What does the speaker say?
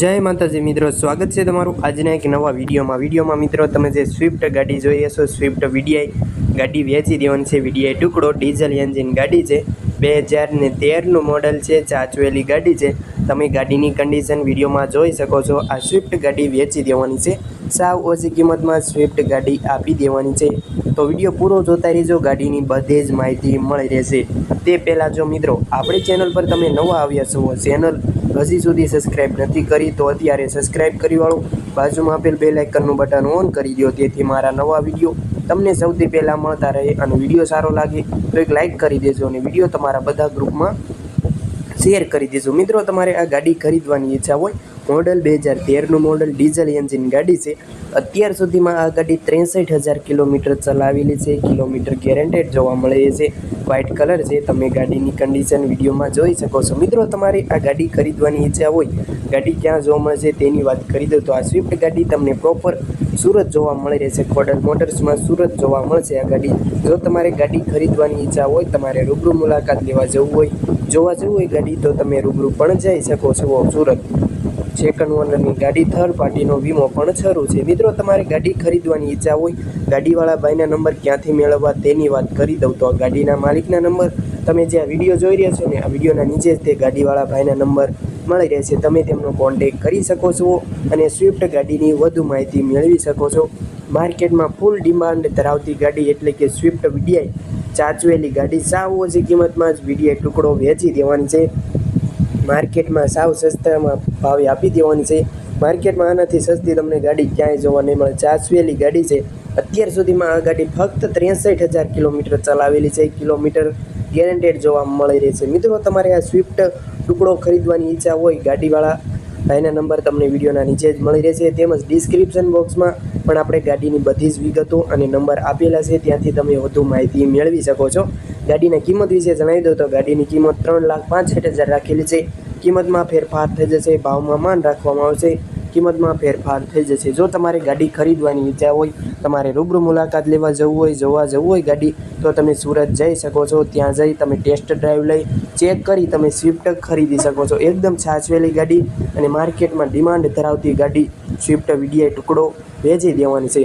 જય માતાજી મિત્રો, સ્વાગત છે તમારું આજના એક નવા વિડીયોમાં. વિડીયોમાં મિત્રો, તમે જે સ્વિફ્ટ ગાડી જોઈએ છો સ્વિફ્ટ વીડીઆઈ ગાડી વેચી દેવાની છે. વીડીઆઈ ટુકડો ડીઝલ એન્જિન ગાડી છે. બે હજાર ને તેરનું મોડલ છે, ચાચવેલી ગાડી છે. તમે ગાડીની કન્ડિશન વિડીયોમાં જોઈ શકો છો. આ સ્વિફ્ટ ગાડી વેચી દેવાની છે. સાવ ઓછી કિંમતમાં સ્વિફ્ટ ગાડી આપી દેવાની છે. તો વીડિયો પૂરો જોતા રહેજો. ગાડીની બધે જ માહિતી મળી રહેશે. તે પહેલાં જો મિત્રો, આપણી ચેનલ પર તમે નવા આવ્યા છો ચેનલ હજી સુધી સબસ્ક્રાઈબ નથી કરી, તો અત્યારે સબસ્ક્રાઈબ કરી વાળો બાજુમાં આપેલ બે લાઇકનનું બટન ઓન કરી દો. તેથી મારા નવા વીડિયો તમને સૌથી પહેલાં મળતા રહે અને વીડિયો સારો લાગે, તો એક લાઇક કરી દેજો અને વીડિયો તમારા બધા ગ્રુપમાં શેર કરી દેજો. મિત્રો તમારે આ ગાડી ખરીદવાની ઈચ્છા હોય મોડલ બે હજાર તેરનું મોડલ ડીઝલ એન્જિન ગાડી છે. અત્યાર સુધીમાં આ ગાડી ત્રેસઠ હજાર કિલોમીટર ચલાવેલી છે. કિલોમીટર ગેરેન્ટેડ જોવા મળે છે. વ્હાઇટ કલર છે. તમે ગાડીની કન્ડિશન વિડીયોમાં જોઈ શકો છો. મિત્રો, તમારે આ ગાડી ખરીદવાની ઈચ્છા હોય, ગાડી ક્યાં જોવા મળશે તેની વાત કરી દો તો આ સ્વિફ્ટ ગાડી તમને પ્રોપર સુરત જોવા મળી રહેશે. કોડલ મોટર્સમાં સુરત જોવા મળશે આ ગાડી. જો તમારે ગાડી ખરીદવાની ઈચ્છા હોય, તમારે રૂબરૂ મુલાકાત લેવા જવું હોય, જોવા જવું હોય ગાડી, તો તમે રૂબરૂ પણ જઈ શકો છો સુરત. સેકન્ડ ઓનરની ગાડી થર્ડ પાર્ટીનો વીમો પણ શરૂ છે. મિત્રો, તમારે ગાડી ખરીદવાની ઈચ્છા હોય, ગાડીવાળા ભાઈના નંબર ક્યાંથી મેળવવા તેની વાત કરી દઉં તો આ ગાડીના માલિકના નંબર તમે જે આ વીડિયો જોઈ રહ્યા છો ને, આ વિડીયોના નીચે તે ગાડીવાળા ભાઈના નંબર મળી રહેશે. તમે તેમનો કોન્ટેક કરી શકો છો અને સ્વિફ્ટ ગાડીની વધુ માહિતી મેળવી શકો છો. માર્કેટમાં ફૂલ ડિમાન્ડ ધરાવતી ગાડી એટલે કે સ્વિફ્ટ વીડીઆઈ ચાચવેલી ગાડી સાવ ઓછી કિંમતમાં જ વીડીઆઈ ટુકડો વેચી દેવાની છે. માર્કેટમાં સાવ સસ્તામાં ભાવે આપી દેવાની છે. માર્કેટમાં આનાથી સસ્તી તમને ગાડી ક્યાંય જોવા નહીં મળે. ચાસવેલી ગાડી છે. અત્યાર સુધીમાં આ ગાડી ફક્ત ત્રેસઠ હજાર કિલોમીટર ચલાવેલી છે. કિલોમીટર ગેરંટેડ જોવા મળી રહેશે મિત્રો, તમારે આ સ્વિફ્ટ ટુકડો ખરીદવાની ઈચ્છા હોય, ગાડીવાળા ભાઈના નંબર તમને વિડીયોના નીચે જ મળી રહેશે. તેમજ ડિસ્ક્રિપ્શન બોક્સમાં પણ આપણે ગાડીની બધી જ વિગતો અને નંબર આપેલા છે. ત્યાંથી તમે વધુ માહિતી મેળવી શકો છો. ગાડીના કિંમત વિશે જણાવી દો તો ગાડીની કિંમત ત્રણ લાખ પાંસઠ હજાર રાખેલી છે. કિંમતમાં ફેરફાર થઈ જશે. ભાવમાં માન રાખવામાં આવશે. કિંમતમાં ફેરફાર થઈ જશે. જો તમારે ગાડી ખરીદવાની ઈચ્છા હોય, તમારે રૂબરૂ મુલાકાત લેવા જવું હોય, જોવા જવું હોય ગાડી, તો તમે સુરત જઈ શકો છો. ત્યાં જઈ તમે ટેસ્ટ ડ્રાઈવ લઈ, ચેક કરી તમે સ્વિફ્ટ ખરીદી શકો છો. એકદમ છાછવેલી ગાડી અને માર્કેટમાં ડિમાન્ડ ધરાવતી ગાડી સ્વિફ્ટ વીડીઆઈ ટુકડો વેચી દેવાની છે.